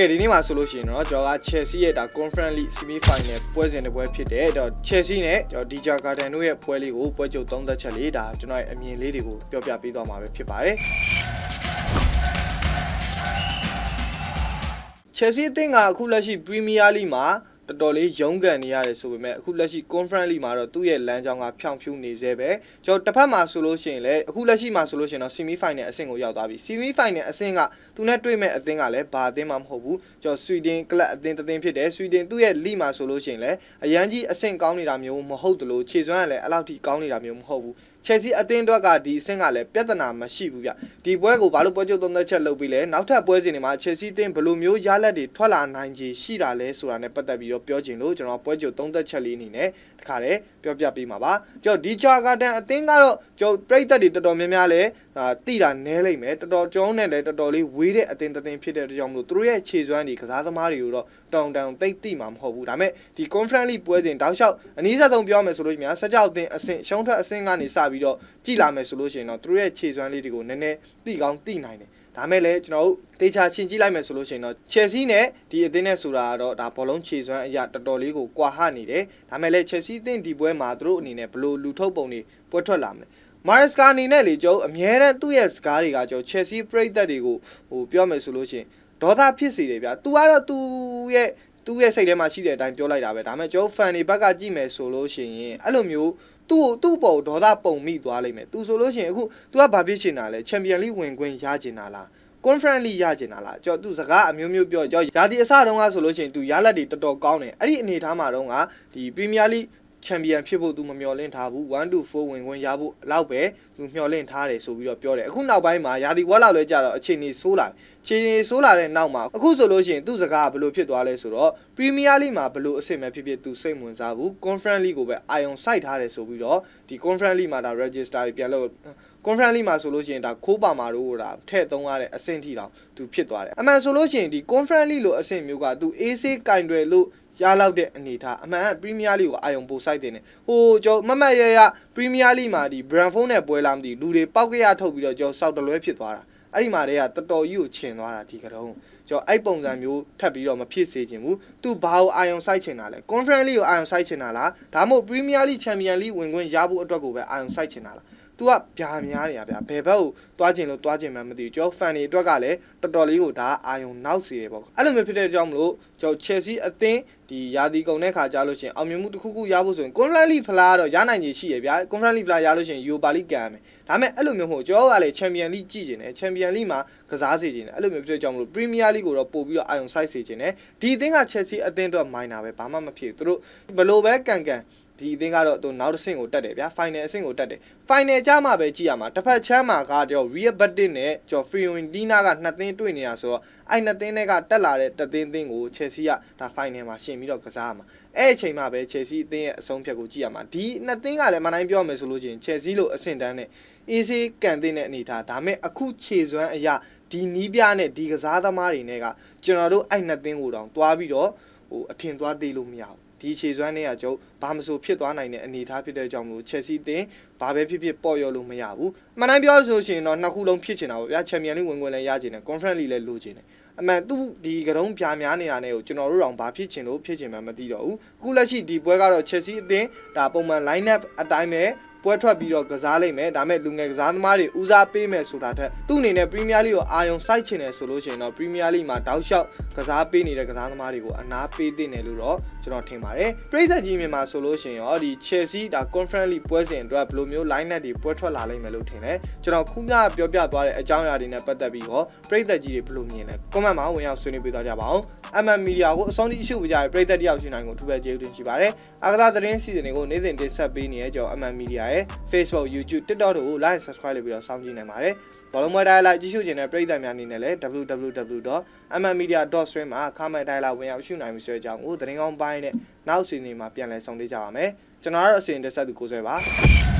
ကဲဒီနေ့မှာဆိုလို့ရှိရင်တော့ကျွန်တော်က Chelsea ရဲ့ဒါ Conference League Semi Final ပွဲစဉ်တစ်ပွဲဖြစ်တယ်အဲ့တော့ Chelsea နဲ့ကျွန်တော် DJ Garden တို့ရဲ့ပွဲလေးကိုပွဲချုပ်သုံးသက်ချက်လေးဒါကျွန်တော်ရဲ့အမြင်လေးတွေကိုပြောပြပေးသွားမှာပဲဖြစ်ပါတယ် Chelsea အသင်းကအခုလက်ရှိ Premier League မှာ တော်တော်လေးရုန်းကန်နေရတယ်ဆိုပေမဲ့အခုလက်ရှိ Conference League မှာတော့သူ့ရဲ့လမ်းကြောင်းကဖြောင်ဖြူးနေသေးပဲကျွန်တော်တစ်ဖက်မှာဆိုလို့ရှိရင်လည်းအခုလက်ရှိမှာဆိုလို့ရှိရင်တော့ Semi Final အဆင့်ကိုရောက်သွားပြီ Semi Final အဆင့်ကသူနဲ့တွေ့မဲ့အသင်းကလည်းဘာအသင်းမှမဟုတ်ဘူးကျွန်တော် Sweden Club အသင်းတစ်သင်းဖြစ်တယ် Sweden သူ့ရဲ့ League မှာဆိုလို့ရှိရင်လည်းအရန်ကြီးအဆင့်ကောင်းနေတာမျိုးမဟုတ်တလို့ခြေစွမ်းကလည်းအဲ့လောက်ထိကောင်းနေတာမျိုးမဟုတ်ဘူး Chelsea အသင်းအတွက်ကဒီအဆင့်ကလည်းပြဿနာမရှိဘူးဗျဒီပွဲကိုဘာလို့ပွဲချုပ်သုံးသက်ချက်လုပ်ပြီးလဲနောက်ထပ်ပွဲစဉ်တွေမှာ Chelsea အသင်းဘယ်လိုမျိုးရလဒ်တွေထွက်လာနိုင်ခြေရှိတာလဲဆိုတာနဲ့ပတ်သက်ပြီးတော့ပြောချင်လို့ကျွန်တော်ပွဲချုပ်သုံးသက်ချက်လေးအနေနဲ့တခါလေပြောပြပေးမှာပါကျွန်တော်ဒီချာဂါတန်အသင်းကတော့ကျွန်တော်ပြိသက်တွေတော်တော်များများလဲ အာတိတာနဲလိမ့်မယ်တော်တော်ကျောင်းနဲ့လည်းတော်တော်လေးဝေးတဲ့အသင်းတစ်သင်းဖြစ်တဲ့အတွက်ကြောင့်မလို့သူတို့ရဲ့ခြေစွမ်းတွေကစားသမားတွေကိုတော့တောင်တောင်တိတ်တိမှာမဟုတ်ဘူးဒါပေမဲ့ဒီ conference league ပွဲစဉ်တောက်လျှောက်အနည်းဆက်ဆုံးပြောမယ်ဆိုလို့ရှိရင်ဆက်ကြောက်အသင်းအဆင့်ရှုံးထွက်အဆင့်ကနေစပြီးတော့ကြည်လာမယ်ဆိုလို့ရှိရင်တော့သူတို့ရဲ့ခြေစွမ်းလေးတွေကိုနည်းနည်းတိကောင်းတိနိုင်တယ်ဒါမဲ့လည်းကျွန်တော်တို့တေချာချင်းကြည့်လိုက်မယ်ဆိုလို့ရှိရင်တော့ Chelsea နဲ့ဒီအသင်းနဲ့ဆိုတာကတော့ဒါဘောလုံးခြေစွမ်းအရာတော်တော်လေးကိုကွာဟနေတယ်ဒါမဲ့လည်း Chelsea အသင်းဒီပွဲမှာသူတို့အနေနဲ့ဘယ်လိုလူထုတ်ပုံတွေပွဲထွက်လာမလဲ မာရစကာအနေနဲ့လေကျုပ်အမြဲတမ်းသူ့ရဲ့စကားတွေကကျုပ် Chelsea ပရိသတ်တွေကိုဟိုပြောမယ်ဆိုလို့ရှိရင်ဒေါသဖြစ်စေတယ်ဗျာ။ तू ကတော့ तू ရဲ့သူ့ရဲ့စိတ်ထဲမှာရှိတဲ့အတိုင်းပြောလိုက်တာပဲဒါပေမဲ့ကျုပ် fan တွေဘက်ကကြည့်မယ်ဆိုလို့ရှိရင်အဲ့လိုမျိုးသူ့ကိုသူ့ပေါ်ဒေါသပုံမိသွားလိမ့်မယ်။ तू ဆိုလို့ရှိရင်အခု तू ကဘာဖြစ်ချင်တာလဲချန်ပီယံလိဝင်ခွင့်ရချင်တာလား conference league ရချင်တာလားကြောက်သူစကားအမျိုးမျိုးပြောကြောက်ရာဒီအစတုန်းကဆိုလို့ရှိရင် तू ရလက်တွေတော်တော်ကောင်းတယ်အဲ့ဒီအနေထားမှာတော့ကဒီ Premier League ချန်ပီယံဖြစ်ဖို့သူမမျှော်လင့်ထားဘူး124ဝင်ခွင့်ရဖို့လောက်ပဲသူမျှော်လင့်ထားတယ်ဆိုပြီးတော့ပြောတယ်အခုနောက်ပိုင်းမှာရာသီဝက်လောက်လဲကြတော့အခြေအနေဆိုးလာတယ်အခြေအနေဆိုးလာတဲ့နောက်မှာအခုဆိုလို့ရှိရင်သူ့စကားကဘယ်လိုဖြစ်သွားလဲဆိုတော့ Premier League မှာဘယ်လိုအဆင့်မဲ့ဖြစ်ဖြစ်သူစိတ်ဝင်စားဘူး Conference League ကိုပဲအာရုံစိုက်ထားတယ်ဆိုပြီးတော့ဒီ Conference League မှာဒါ register တွေပြန်လုပ် conference league မှာဆိုလို့ရှိရင်ဒါခိုးပါမာတို့ဒါထည့်သုံးရတဲ့အဆင့်ထိတောင်သူဖြစ်သွားတယ်အမှန်ဆိုလို့ရှိရင်ဒီ conference league လိုအဆင့်မျိုးကသူ AC ကင်တွယ်လို့ရလောက်တဲ့အနေထားအမှန်က Premier League ကိုအာရုံပိုစိုက်တင်တယ်ဟိုကျွန်တော်မမတ်ရရ Premier League မှာဒီ Brentford နဲ့ပွဲလာမသိလူတွေပောက်ကရထုတ်ပြီးတော့ကျွန်တော်စောက်တလွဲဖြစ်သွားတာအဲ့ဒီမှာတည်းကတော်တော်ကြီးကိုချင်သွားတာဒီကတော့ကျွန်တော်အဲ့ပုံစံမျိုးထပ်ပြီးတော့မဖြစ်စေချင်ဘူးသူဘာကိုအာရုံစိုက်ချင်တာလဲ Conference League ကိုအာရုံစိုက်ချင်တာလားဒါမှမဟုတ် Premier League Champion League ဝင်ခွင့်ရဖို့အတွက်ကိုပဲအာရုံစိုက်ချင်တာလား तू ကဗျာများနေရဗျာဘယ်ဘက်ကိုသွားကျင်လို့သွားကျင်မှမသိဘူးကျွန်တော် fan တွေအတွက်ကလည်းတော်တော်လေးကိုဒါအာယုံနောက်စေတယ်ပေါ့အဲ့လိုမျိုးဖြစ်တဲ့အကြောင်းမလို့ကျွန်တော် Chelsea အသင်းဒီယာတီကုံတဲ့ခါကြားလို့ရှိရင်အောင်မြင်မှုတစ်ခုခုရဖို့ဆိုရင် Conference League ဖလားတော့ရနိုင်ခြေရှိရဗျာ Conference League ဖလားရလို့ရှိရင် Europa League ကန်ရမယ်ဒါပေမဲ့အဲ့လိုမျိုးမဟုတ်ကျွန်တော်ကလည်း Champion League ကြည့်ကျင်တယ် Champion League မှာကစားစေချင်တယ်အဲ့လိုမျိုးဖြစ်တဲ့အကြောင်းမလို့ Premier League ကိုတော့ပို့ပြီးတော့အာယုံစိုက်စေချင်တယ်ဒီအသင်းက Chelsea အသင်းတော့ minor ပဲဘာမှမဖြစ်ဘူးသူတို့ဘလို့ပဲကန်ကန် ဒီအသင်းကတော့သူနောက်တစ်ဆင့်ကိုတက်တယ်ဗျာ final အဆင့်ကိုတက်တယ် final ကြမှာပဲကြည့်ရမှာတစ်ဖက်ချမ်းမှာကကျွန်တော် Real Betis နဲ့ကျွန်တော် Fiorentina ကနှစ်သင်းတွေ့နေတာဆိုတော့အဲ့နှစ်သင်းတွေကတက်လာတဲ့တသင်းသင်းကို Chelsea ကဒါ final မှာရှင်ပြီးတော့ကစားရမှာအဲ့အချိန်မှာပဲ Chelsea အသင်းရဲ့အဆုံးဖြတ်ကိုကြည့်ရမှာဒီနှစ်သင်းကလည်းမနိုင်ပြောမယ်ဆိုလို့ချင်း Chelsea လို့အဆင့်တန်းနဲ့ AC ကန်တဲ့အနေထားဒါမဲ့အခုခြေစွမ်းအရာဒီနီးပြနဲ့ဒီကစားသမားတွေနဲ့ကကျွန်တော်တို့အဲ့နှစ်သင်းကိုတောင်တွားပြီးတော့ဟိုအထင်သွားသေးလို့မရဘူး ဒီခြေစွမ်းတွေကကျုပ်ဘာမဆိုဖြစ်သွားနိုင်တဲ့အနေအထားဖြစ်တဲ့အကြောင်းမလို့ Chelsea အသင်းဘာပဲဖြစ်ဖြစ်ပေါ့ရောလို့မရဘူး။မှန်တိုင်းပြောဆိုရှင်တော့နှစ်ခုလုံးဖြစ်ချင်တာပေါ့ဗျာချန်ပီယံလိဝင်ဝင်လည်းရချင်တယ် Conference League လည်းလိုချင်တယ်။အမှန်သူဒီကတုံးပြားများနေတာနဲ့ကိုကျွန်တော်တို့တော့ဘာဖြစ်ချင်လို့ဖြစ်ချင်မှမသိတော့ဘူး။အခုလက်ရှိဒီပွဲကတော့ Chelsea အသင်းဒါပုံမှန် line up အတိုင်းပဲ ပွဲထွက်ပြီးတော့ကစားလိုက်မယ်ဒါမဲ့လူငယ်ကစားသမားတွေဦးစားပေးမယ်ဆိုတာထက်သူ့အနေနဲ့ Premier League ကိုအာရုံစိုက်ချင်တယ်ဆိုလို့ရှိရင်တော့ Premier League မှာတောက်လျှောက်ကစားပေးနေတဲ့ကစားသမားတွေကိုအနာပေးသင့်တယ်လို့တော့ကျွန်တော်ထင်ပါတယ်ပြည်သက်ကြီးမြန်မာဆိုလို့ရှိရင်ရောဒီ Chelsea ဒါ Conference League ပွဲစဉ်အတွက်ဘယ်လိုမျိုး line up တွေပွဲထွက်လာလိမ့်မယ်လို့ထင်တယ်ကျွန်တော်ခုနပြောပြသွားတဲ့အကြောင်းအရာတွေနဲ့ပတ်သက်ပြီးတော့ပြည်သက်ကြီးတွေဘယ်လိုမြင်လဲ comment မှာဝင်ရောက်ဆွေးနွေးပေးသွားကြပါအောင် MM Media ကိုအဆုံးထိအရှုပ်ပြကြရပြည်သက်တယောက်ရှိနိုင်ကိုထူပဲကျေးဇူးတင်ရှိပါတယ်အားကစားသတင်းစီစဉ်တွေကိုနေ့စဉ်တင်ဆက်ပေးနေတဲ့ကျွန်တော် MM Media ရဲ့ Facebook YouTube TikTok တို့ကို like subscribe လုပ်ပြီးတော့စောင့်ကြည့်နိုင်ပါတယ်ဘောလုံးမွဲတိုင်းလိုက်ကြည့်ရှုခြင်းနဲ့ပြည်သက်များအနေနဲ့လည်း www.mmmedia.stream မှာခမိုင်တိုင်းလာဝင်ရောက်ရှုနိုင်ပြီဆိုတဲ့အကြောင်းကိုသတင်းကောင်းပိုင်းနဲ့နောက်စီနေမှာပြန်လည်ဆောင်ပေးကြပါမယ်ကျွန်တော်ကတော့အစီအစဉ်တက်ဆက်သူကိုဆွဲပါ